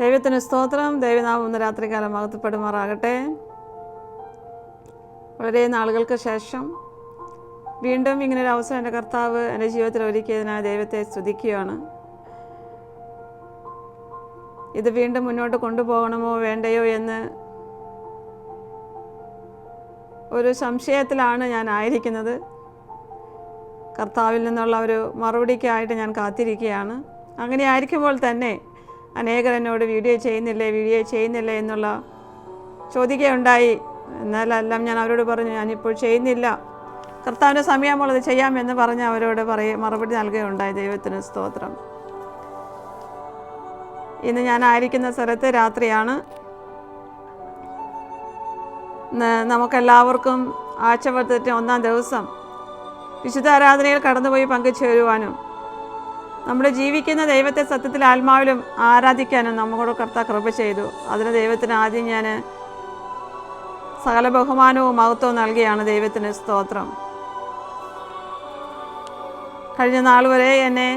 ദൈവത്തിന് സ്തോത്രം. ദൈവനാമം ഒന്ന് രാത്രികാലം അകത്തപ്പെടുമാറാകട്ടെ വളരെ നാളുകൾക്ക് ശേഷം വീണ്ടും ഇങ്ങനെ ഒരു അവസരം എന്റെ കർത്താവ് എന്റെ ജീവിതത്തിൽ ഒരുക്കിയതിനായി ദൈവത്തെ സ്തുതിക്കുകയാണ്. ഇത് വീണ്ടും മുന്നോട്ട് കൊണ്ടുപോകണമോ വേണ്ടയോ എന്ന് ഒരു സംശയത്തിലാണ് ഞാൻ ആയിരിക്കുന്നത്. കർത്താവിൽ നിന്നുള്ള ഒരു മറുപടിക്കായിട്ട് ഞാൻ കാത്തിരിക്കുകയാണ്. അങ്ങനെ ആയിരിക്കുമ്പോൾ തന്നെ അനേകർ എന്നോട് വീഡിയോ ചെയ്യുന്നില്ലേ വീഡിയോ ചെയ്യുന്നില്ലേ എന്നുള്ള ചോദിക്കുകയുണ്ടായി എന്നാലെല്ലാം ഞാൻ അവരോട് പറഞ്ഞു ഞാനിപ്പോൾ ചെയ്യുന്നില്ല. കർത്താവിന്റെ സമയമുള്ളത് ചെയ്യാമെന്ന് പറഞ്ഞ് അവരോട് പറയ മറുപടി നൽകുകയുണ്ടായി ദൈവത്തിന് സ്തോത്രം. ഇന്ന് ഞാൻ ആയിരിക്കുന്ന സ്ഥലത്ത് രാത്രിയാണ്. നമുക്കെല്ലാവർക്കും ആഴ്ചവട്ടത്തിന്റെ ഒന്നാം ദിവസം വിശുദ്ധ ആരാധനയിൽ കടന്നുപോയി പങ്കുചേരുവാനും നമ്മുടെ ജീവിക്കുന്ന ദൈവത്തെ സത്യത്തിൽ ആത്മാവിലും ആരാധിക്കാനും നമ്മളോട് കർത്ത കൃപ ചെയ്തു. അതിന് ദൈവത്തിന് ആദ്യം ഞാൻ സകല ബഹുമാനവും മഹത്വവും നൽകിയാണ് ദൈവത്തിന് സ്തോത്രം. കഴിഞ്ഞ നാൾ വരെ എന്നെ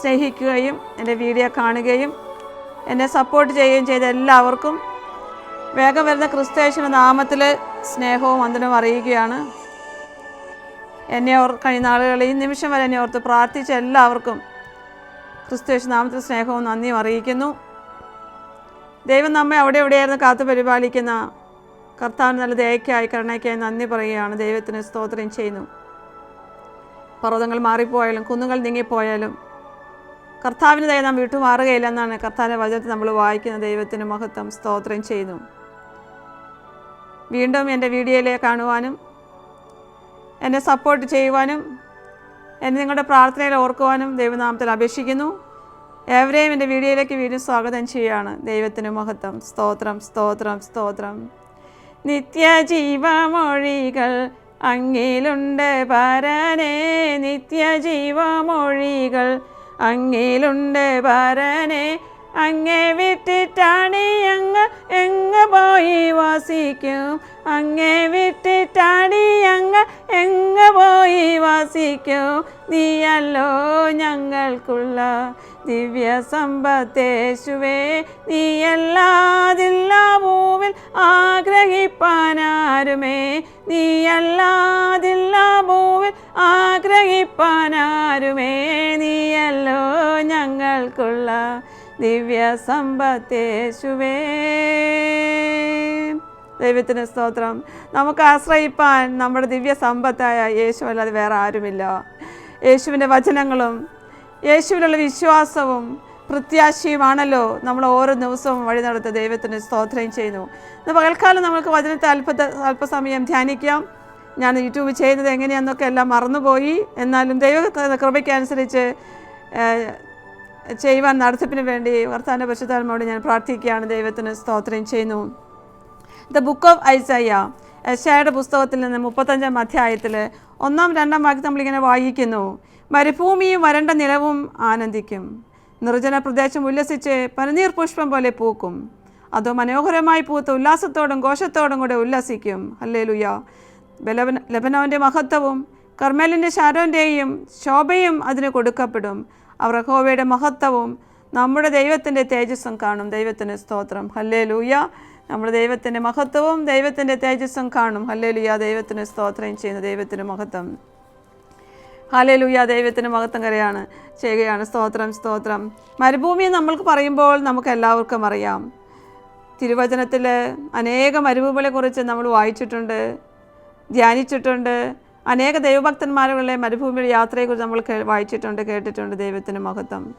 സ്നേഹിക്കുകയും എന്റെ വീഡിയോ കാണുകയും എന്നെ സപ്പോർട്ട് ചെയ്യുകയും ചെയ്ത എല്ലാവർക്കും വേഗം വരുന്ന ക്രിസ്തേശന നാമത്തിൽ സ്നേഹവും വന്ദനവും അറിയിക്കുകയാണ്. എന്നെ ഓർ കഴിഞ്ഞ നാളുകളിൽ ഈ നിമിഷം വരെ എന്നെ ഓർത്ത് പ്രാർത്ഥിച്ച എല്ലാവർക്കും ക്രിസ്തുവേശ നാമത്തിൽ സ്നേഹവും നന്ദിയും അറിയിക്കുന്നു. ദൈവം നമ്മെ അവിടെ എവിടെയായിരുന്നു കാത്തു പരിപാലിക്കുന്ന? കർത്താവിന് നല്ല ദയക്കായി കരുണയ്ക്കായി നന്ദി പറയുകയാണ്. ദൈവത്തിന് സ്തോത്രം ചെയ്യുന്നു. പർവതങ്ങൾ മാറിപ്പോയാലും കുന്നുകൾ നീങ്ങിപ്പോയാലും കർത്താവിന് ദയ നാം വിട്ടുമാറുകയില്ലെന്നാണ് കർത്താവിന്റെ വചനത്തിൽ നമ്മൾ വായിക്കുന്ന ദൈവത്തിന് മഹത്വം. സ്തോത്രം ചെയ്യുന്നു. വീണ്ടും എന്റെ വീഡിയോയിലെ കാണുവാനും എന്നെ സപ്പോർട്ട് ചെയ്യുവാനും എന്നെ നിങ്ങളുടെ പ്രാർത്ഥനയിൽ ഓർക്കുവാനും ദൈവനാമത്തിൽ അപേക്ഷിക്കുന്നു. എവരെയും എന്റെ വീഡിയോയിലേക്ക് വീണ്ടും സ്വാഗതം ചെയ്യുകയാണ്. ദൈവത്തിന് മഹത്വം. സ്തോത്രം സ്തോത്രം സ്തോത്രം. നിത്യജീവമൊഴികൾ അങ്ങിലുണ്ട് പരനെ. നിത്യജീവമൊഴികൾ അങ്ങിലുണ്ട് പരനെ. അങ്ങേ വിട്ടിട്ടാണ് അങ്ങ് എങ്ങ് പോയി വസിക്കും. അങ്ങേ വിട്ടിട്ടാടി അങ്ങ് എങ്ങ പോയി വാസിക്കൂ? നീയല്ലോ ഞങ്ങൾക്കുള്ള ദിവ്യ സമ്പത്തേശുവേ നീയല്ലാതില്ല ഭൂവിൽ ആഗ്രഹിപ്പാനാരുമേ? നീയല്ലാതില്ല ഭൂവിൽ ആഗ്രഹിപ്പാനാരുമേ? നീയല്ലോ ഞങ്ങൾക്കുള്ള ദിവ്യ സമ്പത്തേശുവേ ദൈവത്തിന് സ്തോത്രം. നമുക്ക് ആശ്രയിപ്പാൻ നമ്മുടെ ദിവ്യ സമ്പത്തായ യേശു അല്ലാതെ വേറെ ആരുമില്ല. യേശുവിന്റെ വചനങ്ങളും യേശുവിലുള്ള വിശ്വാസവും പ്രത്യാശയുമാണല്ലോ നമ്മൾ ഓരോ ദിവസവും വഴി നടത്ത ദൈവത്തിന് സ്തോത്രം ചെയ്യുന്നു. ഇന്ന് പകൽക്കാലം നമുക്ക് വചനത്തെ അല്പ അല്പസമയം ധ്യാനിക്കാം. ഞാൻ യൂട്യൂബ് ചെയ്യുന്നത് എങ്ങനെയാണെന്നൊക്കെ എല്ലാം മറന്നുപോയി. എന്നാലും ദൈവ കൃപയ്ക്കനുസരിച്ച് ചെയ്യുവാൻ നടത്തിപ്പിന് വേണ്ടി വർത്താന പരിശുദ്ധാത്മാവോട് ഞാൻ പ്രാർത്ഥിക്കുകയാണ്. ദൈവത്തിന് സ്തോത്രം ചെയ്യുന്നു. ദ ബുക്ക് ഓഫ് ഐസയ്യ യശയുടെ പുസ്തകത്തിൽ നിന്ന് മുപ്പത്തഞ്ചാം അധ്യായത്തിൽ ഒന്നാം രണ്ടാം വാക്യം നമ്മളിങ്ങനെ വായിക്കുന്നു. മരുഭൂമിയും വരണ്ട നിലവും ആനന്ദിക്കും. നിർജന പ്രദേശം ഉല്ലസിച്ച് പനിനീർ പുഷ്പം പോലെ പൂക്കും. അതോ മനോഹരമായി പൂത്ത് ഉല്ലാസത്തോടും ഘോഷത്തോടും കൂടെ ഉല്ലസിക്കും. അല്ലേ ലുയ ബലവൻ ലബനോന്റെ മഹത്വവും കർമ്മേലിന്റെ ശാരോന്റെയും ശോഭയും അതിന് കൊടുക്കപ്പെടും. അവർ ഹോവയുടെ മഹത്വവും നമ്മുടെ ദൈവത്തിന്റെ തേജസ്സും കാണും. ദൈവത്തിന് സ്തോത്രം. ഹല്ലേ ലൂയ നമ്മുടെ ദൈവത്തിന്റെ മഹത്വവും ദൈവത്തിന്റെ തേജസ്സും കാണും. ഹല്ലേലൂയ. ദൈവത്തിന് സ്തോത്രം ചെയ്യുന്ന. ദൈവത്തിന് മഹത്വം. ഹല്ലേലൂയ. ലൂയ ദൈവത്തിന് മഹത്വം കരയാണ് ചെയ്യുകയാണ്. സ്തോത്രം സ്തോത്രം. മരുഭൂമി നമ്മൾക്ക് പറയുമ്പോൾ നമുക്ക് എല്ലാവർക്കും അറിയാം. തിരുവചനത്തിൽ അനേക മരുഭൂമികളെക്കുറിച്ച് നമ്മൾ വായിച്ചിട്ടുണ്ട് ധ്യാനിച്ചിട്ടുണ്ട്. അനേക ദൈവഭക്തന്മാരുടെ മരുഭൂമിയുടെ യാത്രയെക്കുറിച്ച് നമ്മൾ വായിച്ചിട്ടുണ്ട് കേട്ടിട്ടുണ്ട് ദൈവത്തിന് മഹത്വം.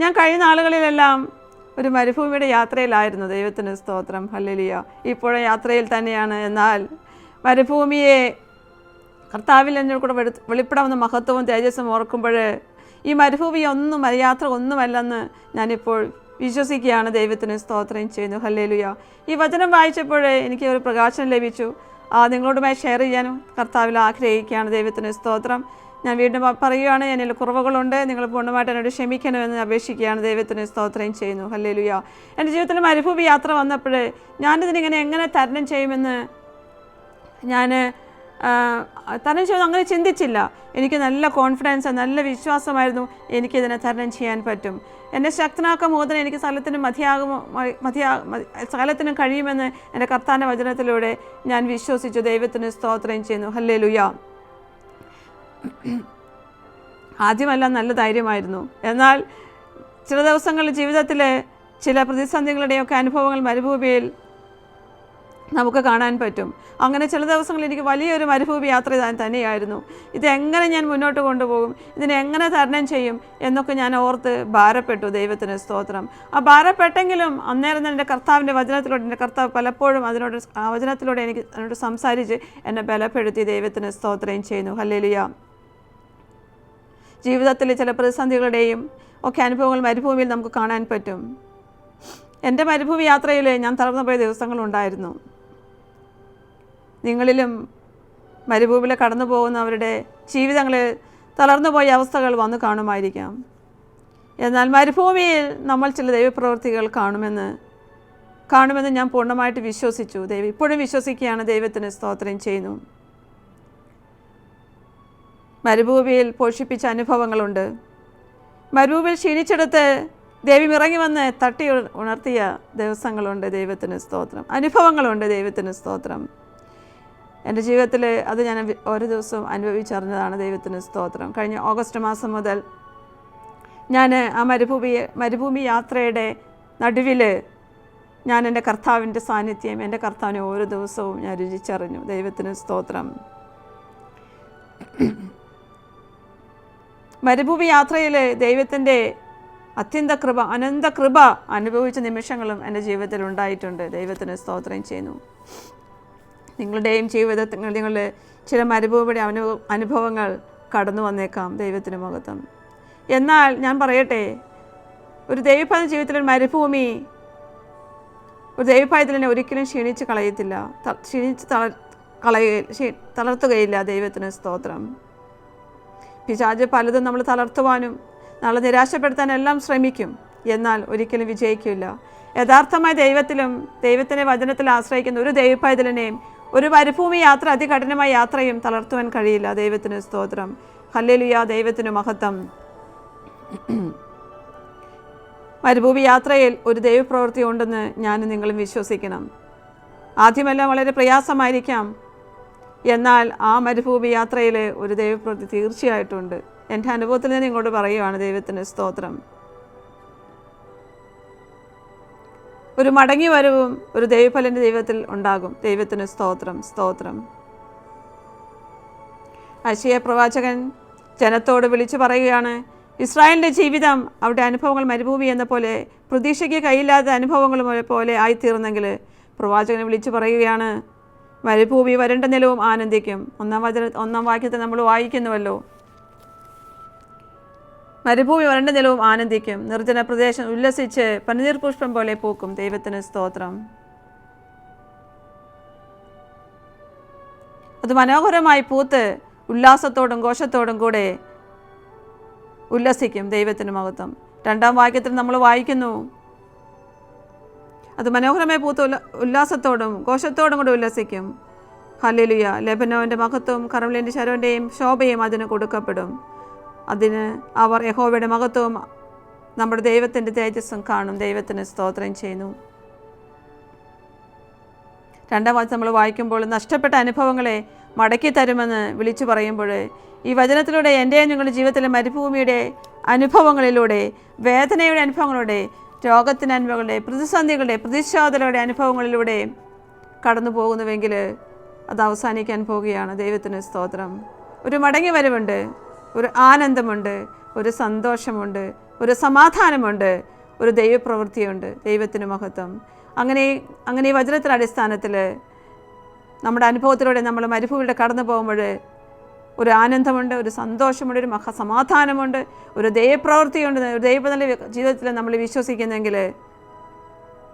ഞാൻ കഴിഞ്ഞ നാളുകളിലെല്ലാം ഒരു മരുഭൂമിയുടെ യാത്രയിലായിരുന്നു. ദൈവത്തിന് സ്തോത്രം. ഹല്ലലിയ. ഇപ്പോഴും യാത്രയിൽ തന്നെയാണ്. എന്നാൽ മരുഭൂമിയെ കർത്താവിൽ എന്നെ കൂടെ വെളിപ്പെടാവുന്ന മഹത്വവും തേജസ്സും ഓർക്കുമ്പോൾ ഈ മരുഭൂമി ഒന്നും യാത്ര ഒന്നുമല്ലെന്ന് ഞാനിപ്പോൾ വിശ്വസിക്കുകയാണ്. ദൈവത്തിന് സ്തോത്രം ചെയ്യുന്നു. ഹല്ലേലുയ. ഈ വചനം വായിച്ചപ്പോൾ എനിക്ക് ഒരു പ്രകാശനം ലഭിച്ചു. നിങ്ങളോടുമായി ഷെയർ ചെയ്യാനും കർത്താവിൽ ആഗ്രഹിക്കുകയാണ്. ദൈവത്തിന് സ്തോത്രം. ഞാൻ വീണ്ടും പറയുകയാണ് എന്നിൽ കുറവുകളുണ്ട്. നിങ്ങൾ പൂർണമായിട്ട് എന്നോട് ക്ഷമിക്കണമെന്ന് അപേക്ഷിക്കുകയാണ്. ദൈവത്തിന് സ്തോത്രം ചെയ്യുന്നു. ഹല്ലേലുയ. എന്റെ ജീവിതത്തിൽ മരുഭൂമി യാത്ര വന്നപ്പോൾ ഞാനിതിനിങ്ങനെ എങ്ങനെ തരണം ചെയ്യുമെന്ന് ഞാൻ തരണം ചെയ്യുമെന്ന് അങ്ങനെ ചിന്തിച്ചില്ല. എനിക്ക് നല്ല കോൺഫിഡൻസ് നല്ല വിശ്വാസമായിരുന്നു എനിക്കിതിനെ തരണം ചെയ്യാൻ പറ്റും. എന്നെ ശക്തനാക്ക മോദന എനിക്ക് സ്ഥലത്തിനും മതിയാകുമോ മതിയാ മതി- സകലത്തിനും കഴിയുമെന്ന് എന്റെ കർത്താന്റെ വചനത്തിലൂടെ ഞാൻ വിശ്വസിച്ചു. ദൈവത്തിന് സ്തോത്രം ചെയ്യുന്നു. ഹല്ലേ ലുയാ ആദ്യമെല്ലാം നല്ല ധൈര്യമായിരുന്നു. എന്നാൽ ചില ദിവസങ്ങളിൽ ജീവിതത്തിലെ ചില പ്രതിസന്ധികളുടെയൊക്കെ അനുഭവങ്ങൾ മരുഭൂമിയിൽ നമുക്ക് കാണാൻ പറ്റും. അങ്ങനെ ചില ദിവസങ്ങളിൽ എനിക്ക് വലിയൊരു മരുഭൂമി യാത്ര ഞാൻ തന്നെയായിരുന്നു. ഇതെങ്ങനെ ഞാൻ മുന്നോട്ട് കൊണ്ടുപോകും ഇതിനെ എങ്ങനെ തരണം ചെയ്യും എന്നൊക്കെ ഞാൻ ഓർത്ത് ഭാരപ്പെട്ടു ദൈവത്തിന് സ്തോത്രം. ആ ഭാരപ്പെട്ടെങ്കിലും അന്നേരം എന്റെ കർത്താവിന്റെ വചനത്തിലൂടെ എന്റെ കർത്താവ് പലപ്പോഴും അതിനോട് ആ വചനത്തിലൂടെ എനിക്ക് അതിനോട് സംസാരിച്ച് എന്നെ ബലപ്പെടുത്തി ദൈവത്തിന് സ്തോത്രം ചെയ്യുന്നു. ഹല്ലേലൂയ. ജീവിതത്തിലെ ചില പ്രതിസന്ധികളുടെയും ഒക്കെ അനുഭവങ്ങൾ മരുഭൂമിയിൽ നമുക്ക് കാണാൻ പറ്റും. എന്റെ മരുഭൂമി യാത്രയിൽ ഞാൻ തളർന്നു പോയ ദിവസങ്ങളുണ്ടായിരുന്നു നിങ്ങളിലും മരുഭൂമിയിൽ കടന്നു പോകുന്നവരുടെ ജീവിതങ്ങളിൽ തളർന്നുപോയ അവസ്ഥകൾ വന്നു കാണുമായിരിക്കാം. എന്നാൽ മരുഭൂമിയിൽ നമ്മൾ ചില ദൈവപ്രവൃത്തികൾ കാണുമെന്ന് കാണുമെന്ന് ഞാൻ പൂർണമായിട്ട് വിശ്വസിച്ചു. ദൈവം ഇപ്പോഴും വിശ്വസിക്കുകയാണ് ദൈവത്തിന് സ്തോത്രം ചെയ്യുന്നു. മരുഭൂമിയിൽ പോഷിപ്പിച്ച അനുഭവങ്ങളുണ്ട്. മരുഭൂമിയിൽ ക്ഷീണിച്ചെടുത്ത് ദൈവം ഇറങ്ങി വന്ന് തട്ടി ഉണർത്തിയ ദിവസങ്ങളുണ്ട് ദൈവത്തിന് സ്തോത്രം. അനുഭവങ്ങളുണ്ട് ദൈവത്തിന് സ്തോത്രം. എന്റെ ജീവിതത്തിൽ അത് ഞാൻ ഓരോ ദിവസവും അനുഭവിച്ചറിഞ്ഞതാണ് ദൈവത്തിന് സ്തോത്രം. കഴിഞ്ഞ ഓഗസ്റ്റ് മാസം മുതൽ ഞാൻ ആ മരുഭൂമി മരുഭൂമി യാത്രയുടെ നടുവിൽ ഞാൻ എന്റെ കർത്താവിന്റെ സാന്നിധ്യം എന്റെ കർത്താവിനെ ഓരോ ദിവസവും ഞാൻ രുചിച്ചറിഞ്ഞു. ദൈവത്തിന് സ്തോത്രം. മരുഭൂമി യാത്രയിൽ ദൈവത്തിന്റെ അത്യന്ത കൃപ അനന്ത കൃപ അനുഭവിച്ച നിമിഷങ്ങളും എന്റെ ജീവിതത്തിൽ ഉണ്ടായിട്ടുണ്ട്. ദൈവത്തിന് സ്തോത്രം ചെയ്യുന്നു. നിങ്ങളുടെയും ജീവിതത്തിൽ നിങ്ങൾ ചില മരുഭൂമിയുടെ അനുഭവ അനുഭവങ്ങൾ കടന്നു വന്നേക്കാം ദൈവത്തിന് മുഖത്തും. എന്നാൽ ഞാൻ പറയട്ടെ ഒരു ദൈവപാത ജീവിതത്തിൽ മരുഭൂമി ഒരു ദൈവപായത്തിൽ എന്നെ ഒരിക്കലും ക്ഷീണിച്ച് കളയത്തില്ല. ക്ഷീണിച്ച് തള കളയ തളർത്തുകയില്ല ദൈവത്തിന് സ്തോത്രം. പിശാജ് പലതും നമ്മൾ തളർത്തുവാനും നമ്മളെ നിരാശപ്പെടുത്താനെല്ലാം ശ്രമിക്കും. എന്നാൽ ഒരിക്കലും വിജയിക്കില്ല. യഥാർത്ഥമായ ദൈവത്തിലും ദൈവത്തിന്റെ വചനത്തിൽ ആശ്രയിക്കുന്ന ഒരു ദൈവപൈതലിനെയും ഒരു മരുഭൂമി യാത്ര അതികഠിനമായ യാത്രയും തളർത്തുവാൻ കഴിയില്ല. ദൈവത്തിന് സ്തോത്രം. ഹല്ലേലുയ ദൈവത്തിന് മഹത്വം. മരുഭൂമി യാത്രയിൽ ഒരു ദൈവപ്രവൃത്തി ഉണ്ടെന്ന് ഞാനും നിങ്ങളും വിശ്വസിക്കണം. ആദ്യമെല്ലാം വളരെ പ്രയാസമായിരിക്കാം. എന്നാൽ ആ മരുഭൂമി യാത്രയിലെ ഒരു ദൈവപ്രതി തീർച്ചയായിട്ടുണ്ട്. എന്റെ അനുഭവത്തിൽ നിന്ന് ഇങ്ങോട്ട് പറയുവാണ് ദൈവത്തിന് സ്തോത്രം. ഒരു മടങ്ങി വരവും ഒരു ദൈവഫലന്റെ ദൈവത്തിൽ ഉണ്ടാകും. ദൈവത്തിന് സ്തോത്രം സ്തോത്രം. അശയ പ്രവാചകൻ ജനത്തോട് വിളിച്ചു പറയുകയാണ് ഇസ്രായേലിന്റെ ജീവിതം അവിടെ അനുഭവങ്ങൾ മരുഭൂമി എന്ന പോലെ പ്രതീക്ഷയ്ക്ക് കയ്യില്ലാത്ത അനുഭവങ്ങൾ പോലെ ആയിത്തീർന്നെങ്കിൽ പ്രവാചകനെ വിളിച്ചു പറയുകയാണ് മരുഭൂമി വരണ്ട നിലവും ആനന്ദിക്കും. ഒന്നാം വചന ഒന്നാം വാക്യത്തെ നമ്മൾ വായിക്കുന്നുവല്ലോ. മരുഭൂമി വരണ്ട നിലവും ആനന്ദിക്കും. നിർജന പ്രദേശം ഉല്ലസിച്ച് പനിനീർ പുഷ്പം പോലെ പൂക്കും. ദൈവത്തിന് സ്തോത്രം. അത് മനോഹരമായി പൂത്ത് ഉല്ലാസത്തോടും ഘോഷത്തോടും കൂടെ ഉല്ലസിക്കും ദൈവത്തിന് മഹത്വം. രണ്ടാം വാക്യത്തിൽ നമ്മൾ വായിക്കുന്നു. അത് മനോഹരമായി പൂത്ത് ഉല്ല ഉല്ലാസത്തോടും ഘോഷത്തോടും കൂടെ ഉല്ലസിക്കും. ഹല്ലേലൂയ. ലെബനോന്റെ മഹത്വവും കറവലിന്റെ ശരവന്റെയും ശോഭയും അതിന് കൊടുക്കപ്പെടും. അതിന് അവർ യഹോവയുടെ മഹത്വവും നമ്മുടെ ദൈവത്തിന്റെ തേജസ്സും കാണും. ദൈവത്തിന് സ്തോത്രം ചെയ്യുന്നു. രണ്ടാം വാക്യം നമ്മൾ വായിക്കുമ്പോൾ നഷ്ടപ്പെട്ട അനുഭവങ്ങളെ മടക്കി തരുമെന്ന് വിളിച്ചു പറയുമ്പോൾ ഈ വചനത്തിലൂടെ എന്റെയും നിങ്ങളുടെ ജീവിതത്തിലെ മരുഭൂമിയുടെ അനുഭവങ്ങളിലൂടെ വേദനയുടെ അനുഭവങ്ങളുടെ രോഗത്തിന്റെ അനുഭവങ്ങളുടെ പ്രതിസന്ധികളുടെ പ്രതിശോധനയുടെ അനുഭവങ്ങളിലൂടെ കടന്നു പോകുന്നുവെങ്കിൽ അത് അവസാനിക്കാൻ പോവുകയാണ് ദൈവത്തിന് സ്തോത്രം. ഒരു മടങ്ങി വരവുണ്ട് ഒരു ആനന്ദമുണ്ട് ഒരു സന്തോഷമുണ്ട് ഒരു സമാധാനമുണ്ട് ഒരു ദൈവപ്രവൃത്തിയുണ്ട്. ദൈവത്തിന് മഹത്വം. അങ്ങനെ അങ്ങനെ ഈ വചനത്തിന്റെ അടിസ്ഥാനത്തിൽ നമ്മുടെ അനുഭവത്തിലൂടെ നമ്മൾ മരുഭൂമിയുടെ കടന്നു പോകുമ്പോൾ ഒരു ആനന്ദമുണ്ട് ഒരു സന്തോഷമുണ്ട് ഒരു മഹാസമാധാനമുണ്ട് ഒരു ദൈവപ്രവൃത്തിയുണ്ട് ഒരു ദൈവ നല്ല ജീവിതത്തിൽ നമ്മൾ വിശ്വസിക്കുന്നെങ്കിൽ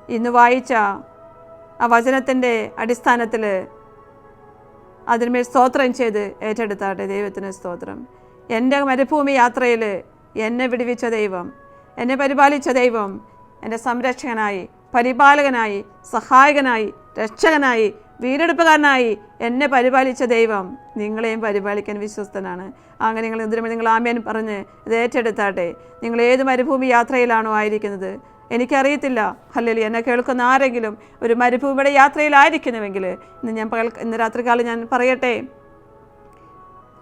ഇന്ന് വായിച്ച ആ വചനത്തിന്റെ അടിസ്ഥാനത്തിൽ അതിന്മേൽ സ്തോത്രം ചെയ്ത് ഏറ്റെടുത്താട്ടെ. ദൈവത്തിന് സ്തോത്രം. എന്റെ മരുഭൂമി യാത്രയിൽ എന്നെ വിടുവിച്ച ദൈവം എന്നെ പരിപാലിച്ച ദൈവം എന്റെ സംരക്ഷകനായി പരിപാലകനായി സഹായകനായി രക്ഷകനായി വീണ്ടെടുപ്പുകാരനായി എന്നെ പരിപാലിച്ച ദൈവം നിങ്ങളെയും പരിപാലിക്കാൻ വിശ്വസ്തനാണ്. അങ്ങനെ നിങ്ങൾ എന്തിനും നിങ്ങൾ ആമേൻ പറഞ്ഞ് ഇത് ഏറ്റെടുത്താട്ടെ. നിങ്ങൾ ഏത് മരുഭൂമി യാത്രയിലാണോ ആയിരിക്കുന്നത്? എനിക്കറിയത്തില്ല. അല്ലെങ്കിൽ എന്നെ കേൾക്കുന്ന ആരെങ്കിലും ഒരു മരുഭൂമിയുടെ യാത്രയിലായിരിക്കുന്നുവെങ്കിൽ ഇന്ന് ഞാൻ പകൽ ഇന്ന് രാത്രികാലം ഞാൻ പറയട്ടെ.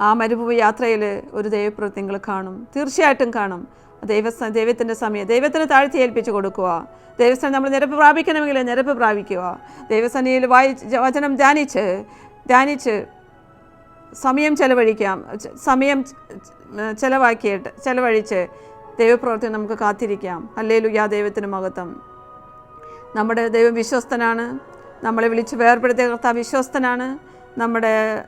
ആ മരുഭൂമി യാത്രയിൽ ഒരു ദൈവപ്രവൃത്തി നിങ്ങൾ കാണും. തീർച്ചയായിട്ടും കാണും. ദൈവ ദൈവത്തിന്റെ സമയം ദൈവത്തിന് താഴ്ത്തി ഏൽപ്പിച്ച് കൊടുക്കുക. ദൈവസ്ഥാനം നമ്മൾ നിരപ്പ് പ്രാപിക്കണമെങ്കിൽ നിരപ്പ് പ്രാപിക്കുക. ദൈവസന്നിധിയിൽ വായി വചനം ധ്യാനിച്ച് ധ്യാനിച്ച് സമയം ചെലവഴിക്കാം. സമയം ചെലവാക്കിയിട്ട് ചെലവഴിച്ച് ദൈവപ്രവർത്തി നമുക്ക് കാത്തിരിക്കാം. അല്ലേ ലുയാ ദൈവത്തിന് മഹത്വം. നമ്മുടെ ദൈവം വിശ്വസ്തനാണ്. നമ്മളെ വിളിച്ച് വേർപെടുത്തിയ കർത്താവ് വിശ്വസ്തനാണ്. നമ്മുടെ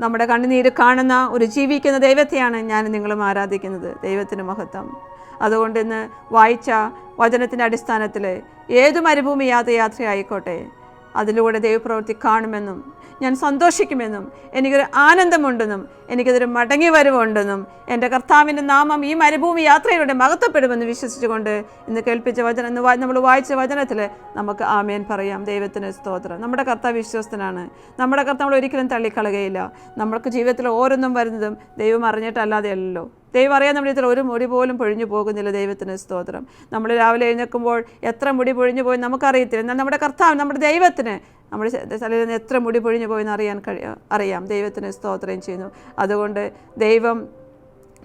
നമ്മുടെ കണ്ണുനീര് കാണുന്ന ഒരു ജീവിക്കുന്ന ദൈവത്തെയാണ് ഞാൻ നിങ്ങളും ആരാധിക്കുന്നത്. ദൈവത്തിന് മഹത്വം. അതുകൊണ്ട് ഇന്ന് വായിച്ച വചനത്തിന്റെ അടിസ്ഥാനത്തിൽ ഏത് മരുഭൂമി യാത്ര യാത്രയായിക്കോട്ടെ അതിലൂടെ ദൈവപ്രവൃത്തി കാണുമെന്നും ഞാൻ സന്തോഷിക്കുമെന്നും എനിക്കൊരു ആനന്ദമുണ്ടെന്നും എനിക്കതൊരു മടങ്ങി വരവുണ്ടെന്നും എന്റെ കർത്താവിന്റെ നാമം ഈ മരുഭൂമി യാത്രയിലൂടെ മഹത്വപ്പെടുമെന്ന് വിശ്വസിച്ചുകൊണ്ട് ഇന്ന് കേൾപ്പിച്ച വചനം നമ്മൾ വായിച്ച വചനത്തിൽ നമുക്ക് ആമേൻ പറയാം. ദൈവത്തിന് സ്തോത്രം. നമ്മുടെ കർത്താവ് വിശ്വസ്തനാണ്. നമ്മുടെ കർത്താവ് നമ്മൾ ഒരിക്കലും തള്ളിക്കളകയില്ല നമ്മൾക്ക് ജീവിതത്തിൽ ഓരോന്നും വരുന്നതും ദൈവം അറിഞ്ഞിട്ടല്ലാതെ അല്ലല്ലോ ദൈവം അറിയാൻ ഇത്ര ഒരു മുടി പോലും പൊഴിഞ്ഞു പോകുന്നില്ല ദൈവത്തിന് സ്തോത്രം. നമ്മൾ രാവിലെ എഴുന്നേൽക്കുമ്പോൾ എത്ര മുടി പൊഴിഞ്ഞു പോയി നമുക്കറിയത്തില്ല. എന്നാൽ നമ്മുടെ കർത്താവ് നമ്മുടെ ദൈവത്തിന് നമ്മുടെ ശരീരത്തിൽ നിന്ന് എത്ര മുടി പൊഴിഞ്ഞു പോയി എന്ന് അറിയാൻ കഴിയാം അറിയാം. ദൈവത്തിന് സ്തോത്രം ചെയ്യുന്നു. അതുകൊണ്ട് ദൈവം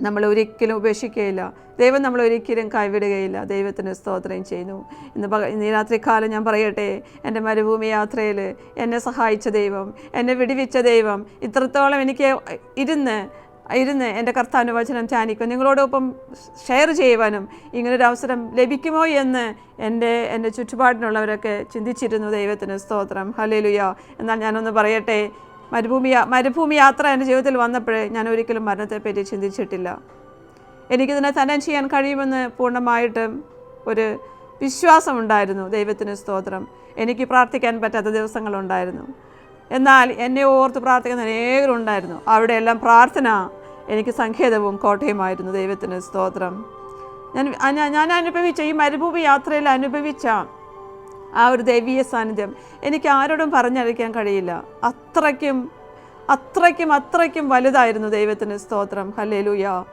നമ്മൾ ഒരിക്കലും ഉപേക്ഷിക്കുകയില്ല. ദൈവം നമ്മൾ ഒരിക്കലും കൈവിടുകയില്ല. ദൈവത്തിന് സ്തോത്രം ചെയ്യുന്നു. ഇന്ന് പക ഇന്ന് രാത്രി രാത്രികാലം ഞാൻ പറയട്ടെ എന്റെ മരുഭൂമി യാത്രയിൽ എന്നെ സഹായിച്ച ദൈവം എന്നെ വിടിവിച്ച ദൈവം ഇത്രത്തോളം എനിക്ക് ഇരുന്ന് ഇരുന്ന് എന്റെ കർത്താവിന്റെ വചനം ധ്യാനിക്കും. നിങ്ങളോടൊപ്പം ഷെയർ ചെയ്യുവാനും ഇങ്ങനൊരു അവസരം ലഭിക്കുമോ എന്ന് എന്റെ എന്റെ ചുറ്റുപാടിനുള്ളവരൊക്കെ ചിന്തിച്ചിരുന്നു. ദൈവത്തിന് സ്തോത്രം. ഹലേലുയ എന്നാൽ ഞാനൊന്ന് പറയട്ടെ മരുഭൂമി മരുഭൂമി യാത്ര എന്റെ ജീവിതത്തിൽ വന്നപ്പോഴേ ഞാൻ ഒരിക്കലും മരണത്തെപ്പറ്റി ചിന്തിച്ചിട്ടില്ല. എനിക്കിതിനെ തനം ചെയ്യാൻ കഴിയുമെന്ന് പൂർണമായിട്ടും ഒരു വിശ്വാസമുണ്ടായിരുന്നു ദൈവത്തിന് സ്തോത്രം. എനിക്ക് പ്രാർത്ഥിക്കാൻ പറ്റാത്ത ദിവസങ്ങളുണ്ടായിരുന്നു. എന്നാൽ എന്നെ ഓർത്ത് പ്രാർത്ഥിക്കുന്ന അനേകരുണ്ടായിരുന്നു. അവിടെയെല്ലാം പ്രാർത്ഥന എനിക്ക് സങ്കേതവും കോട്ടയുമായിരുന്നു. ദൈവത്തിന് സ്തോത്രം. ഞാൻ ഞാൻ- അനുഭവിച്ച ഈ മരുഭൂമി യാത്രയിൽ അനുഭവിച്ച ആ ഒരു ദൈവീയ സാന്നിധ്യം എനിക്ക് ആരോടും പറഞ്ഞറിയിക്കാൻ കഴിയില്ല. അത്രയ്ക്കും അത്രയ്ക്കും അത്രയ്ക്കും വലുതായിരുന്നു ദൈവത്തിന് സ്തോത്രം. ഹല്ലേലൂയ.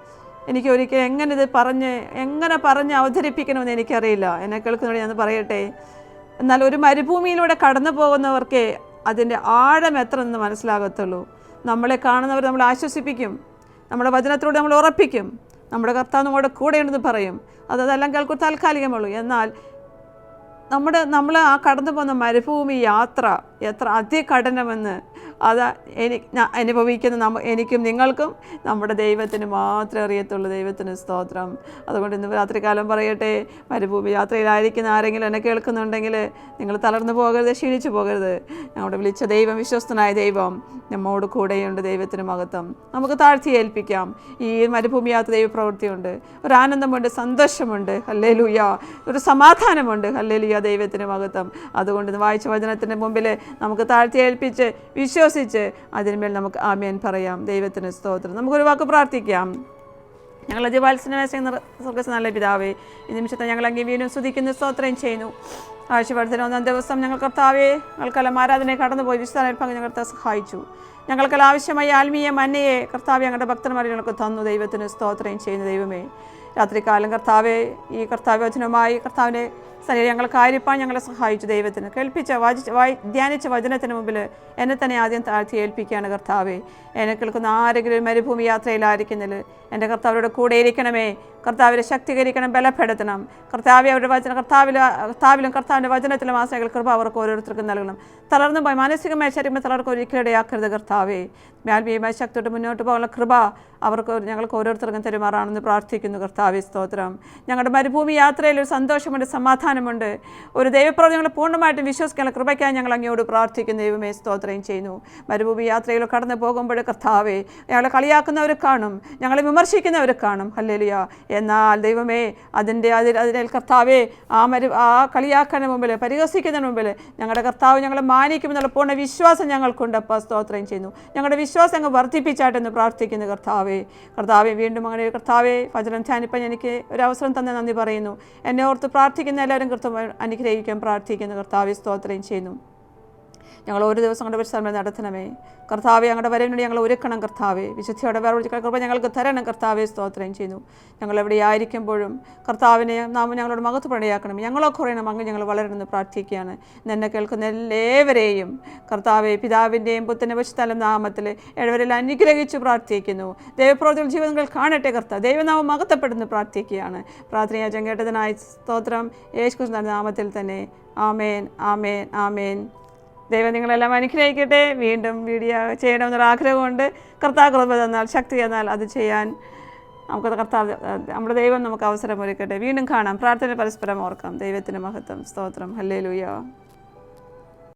എനിക്ക് ഒരിക്കലും എങ്ങനെ ഇത് പറഞ്ഞ് എങ്ങനെ പറഞ്ഞ് അവതരിപ്പിക്കണമെന്ന് എനിക്കറിയില്ല. എന്നെ കേൾക്കുന്നതോടെ ഞാൻ പറയട്ടെ. എന്നാൽ ഒരു മരുഭൂമിയിലൂടെ കടന്നു പോകുന്നവർക്ക് അതിന്റെ ആഴം എത്ര എന്ന് മനസ്സിലാകത്തുള്ളൂ. നമ്മളെ കാണുന്നവർ നമ്മളെ ആശ്വസിപ്പിക്കും. നമ്മുടെ വചനത്തിലൂടെ നമ്മൾ ഉറപ്പിക്കും. നമ്മുടെ കർത്താവ് നമ്മുടെ കൂടെയുണ്ടെന്ന് പറയും. അത് അതെല്ലാം കേൾക്കും താൽക്കാലികമുള്ളൂ എന്നാൽ നമ്മുടെ നമ്മൾ ആ കടന്നു പോകുന്ന മരുഭൂമി യാത്ര എത്ര അതികഠിനമെന്ന് അത് എനിക്ക് അനുഭവിക്കുന്ന നമ്മ എനിക്കും നിങ്ങൾക്കും നമ്മുടെ ദൈവത്തിന് മാത്രമേ അറിയത്തുള്ളൂ. ദൈവത്തിന് സ്തോത്രം. അതുകൊണ്ട് ഇന്ന് രാത്രികാലം പറയട്ടെ. മരുഭൂമി യാത്രയിലായിരിക്കുന്ന ആരെങ്കിലും എന്നെ കേൾക്കുന്നുണ്ടെങ്കിൽ നിങ്ങൾ തളർന്നു പോകരുത് ക്ഷീണിച്ചു പോകരുത്. ഞങ്ങളുടെ വിളിച്ച ദൈവം വിശ്വസ്തനായ ദൈവം നമ്മോട് കൂടെയുണ്ട് ദൈവത്തിന് മഹത്വം. നമുക്ക് താഴ്ത്തി ഏൽപ്പിക്കാം. ഈ മരുഭൂമി യാത്ര ദൈവ പ്രവൃത്തിയുണ്ട് ഒരു ആനന്ദമുണ്ട് സന്തോഷമുണ്ട്. ഹല്ലേ ലുയ്യ ഒരു സമാധാനമുണ്ട്. ഹല്ലേ ലുയ ദൈവത്തിന് മഹത്വം. അതുകൊണ്ട് വായിച്ച വചനത്തിന്റെ മുമ്പിൽ നമുക്ക് താഴ്ത്തി ഏൽപ്പിച്ച് വിശ്വസിച്ച് അതിന്മേൽ നമുക്ക് ആമേൻ പറയാം. ദൈവത്തിന് സ്തോത്രം. നമുക്കൊരു വാക്ക് പ്രാർത്ഥിക്കാം. ഞങ്ങൾ അതിവാത്സനമായ സ്വർഗസ് നല്ല പിതാവേ ഈ നിമിഷത്തെ ഞങ്ങൾ അങ്ങേ വീണ്ടും സ്തുതിക്കുന്ന സ്തോത്രം ചെയ്യുന്നു. ആഴ്ചവർദ്ധന ഒന്നാം ദിവസം ഞങ്ങൾ കർത്താവേ ഞങ്ങൾക്കെല്ലാം ആരാധനയെ കടന്നുപോയി വിശുദ്ധാനായി പങ്ക് ഞങ്ങൾ സഹായിച്ചു. ഞങ്ങൾക്കെല്ലാം ആവശ്യമായ ആത്മീയ മന്നയെ കർത്താവ് ഞങ്ങളുടെ ഭക്തന്മാരെ ഞങ്ങൾക്ക് തന്നു. ദൈവത്തിന് സ്തോത്രം ചെയ്യുന്ന ദൈവമേ. രാത്രികാലം കർത്താവെ ഈ കർത്താവചനമായി കർത്താവിനെ സന്നിധി ഞങ്ങൾക്ക് ആയിരിപ്പാൻ ഞങ്ങളെ സഹായിച്ചു. ദൈവത്തിന് കേൾപ്പിച്ച വാചിച്ച വായി ധ്യാനിച്ച വചനത്തിന് മുമ്പിൽ എന്നെ തന്നെ ആദ്യം താഴ്ത്തി ഏൽപ്പിക്കുകയാണ് കർത്താവെ. എന്നെ കേൾക്കുന്ന ആരെങ്കിലും മരുഭൂമി യാത്രയിലായിരിക്കുന്നില്ല എന്റെ കർത്താവരുടെ കൂടെ ഇരിക്കണമേ. കർത്താവിനെ ശക്തീകരിക്കണം ബലപ്പെടുത്തണം. കർത്താവെ അവരുടെ വചന കർത്താവിൽ കർത്താവിലും കർത്താവിന്റെ വചനത്തിലും ആശയങ്ങൾ കൃപ അവർക്ക് ഓരോരുത്തർക്കും നൽകണം. തളർന്നു പോയി മാനസികമായ ശരീരം തളർക്ക് ഒരിക്കലും ഇടയാക്കരുത് കർത്താവേ. ആത്മീയമായ ശക്തിയോട്ട് മുന്നോട്ട് പോകാനുള്ള കൃപ അവർക്ക് ഞങ്ങൾക്ക് ഓരോരുത്തർക്കും തെരുമാറാണെന്ന് പ്രാർത്ഥിക്കുന്നു. കർത്താവി സ്തോത്രം. ഞങ്ങളുടെ മരുഭൂമി യാത്രയിൽ ഒരു സന്തോഷമുണ്ട് സമാധാനമുണ്ട്. ഒരു ദൈവപ്രവർത്തനങ്ങൾ പൂർണമായിട്ടും വിശ്വസിക്കാനുള്ള കൃപയ്ക്കായി ഞങ്ങൾ അങ്ങയോട് പ്രാർത്ഥിക്കുന്നു. ദൈവമേ സ്തോത്രം ചെയ്യുന്നു. മരുഭൂമി യാത്രയിൽ കടന്നു പോകുമ്പോൾ കർത്താവെ ഞങ്ങളെ കളിയാക്കുന്നവർ കാണും. ഞങ്ങളെ വിമർശിക്കുന്നവർ കാണും. ഹല്ലേലിയ. എന്നാൽ ദൈവമേ അതിന്റെ അതിൽ അതിൽ കർത്താവെ ആ മരു ആ കളിയാക്കുന്നതിന് മുമ്പിൽ പരിഹസിക്കുന്നതിന് മുമ്പിൽ ഞങ്ങളുടെ കർത്താവ് ഞങ്ങളെ മാനിക്കുമെന്നുള്ള പൂർണ വിശ്വാസം ഞങ്ങൾക്കുണ്ട്. അപ്പോൾ സ്തോത്രം ചെയ്യുന്നു. ഞങ്ങളുടെ വിശ്വാസം അങ്ങ് വർദ്ധിപ്പിച്ചായിട്ടെന്ന് പ്രാർത്ഥിക്കുന്നു കർത്താവേ. കർത്താവെ വീണ്ടും അങ്ങനെ കർത്താവെ വചനം ധ്യാനിപ്പാൻ എനിക്ക് ഒരു അവസരം തന്നെ നന്ദി പറയുന്നു. എന്നെ ഓർത്ത് പ്രാർത്ഥിക്കുന്ന എല്ലാവരും കൃത്യം അനുഗ്രഹിക്കാൻ പ്രാർത്ഥിക്കുന്നു. കർത്താവെ സ്തോത്രം ചെയ്യുന്നു. ഞങ്ങൾ ഒരു ദിവസം കൊണ്ട് പരിശ്രമം നടത്തണമേ. കർത്താവെ ഞങ്ങളുടെ വരവിനോട് ഞങ്ങൾ ഒരുക്കണം കർത്താവെ. വിശുദ്ധിയോടെ വേറെ കൃപ ഞങ്ങൾക്ക് തരണം കർത്താവെ സ്തോത്രം ചെയ്യുന്നു. ഞങ്ങൾ എവിടെ ആയിരിക്കുമ്പോഴും കർത്താവിനെ നാം ഞങ്ങളോട് മകത്ത് പ്രണയാക്കണം ഞങ്ങളൊക്കെ കുറയണം അങ്ങ് ഞങ്ങൾ വളരണമെന്ന് പ്രാർത്ഥിക്കുകയാണ്. എന്നെ കേൾക്കുന്ന എല്ലാവരെയും കർത്താവെ പിതാവിന്റെയും പുത്തിന്റെ വശത്തലം നാമത്തിൽ ഏഴവരിൽ അനുഗ്രഹിച്ച് പ്രാർത്ഥിക്കുന്നു. ദൈവപ്രവർത്തികൾ ജീവിതങ്ങൾ കാണട്ടെ കർത്താവ്. ദൈവനാമം മകത്തപ്പെടുന്നു പ്രാർത്ഥിക്കുകയാണ്. പ്രാർത്ഥന ചങ്കേട്ടതിനായ സ്തോത്രം. യേശു നാമത്തിൽ തന്നെ. ആമേൻ ആമേൻ ആമേൻ. ദൈവം നിങ്ങളെല്ലാം അനുഗ്രഹിക്കട്ടെ. വീണ്ടും വീഡിയോ ചെയ്യണമെന്നൊരു ആഗ്രഹമുണ്ട്. കർത്താവ് കൃപ തന്നാൽ ശക്തി തന്നാൽ അത് ചെയ്യാൻ നമുക്ക് കർത്താവ് നമ്മുടെ ദൈവം നമുക്ക് അവസരം ഒരുക്കട്ടെ. വീണ്ടും കാണാം. പ്രാർത്ഥന പരസ്പരം ഓർക്കാം. ദൈവത്തിന്റെ മഹത്വം. സ്തോത്രം. ഹല്ലേ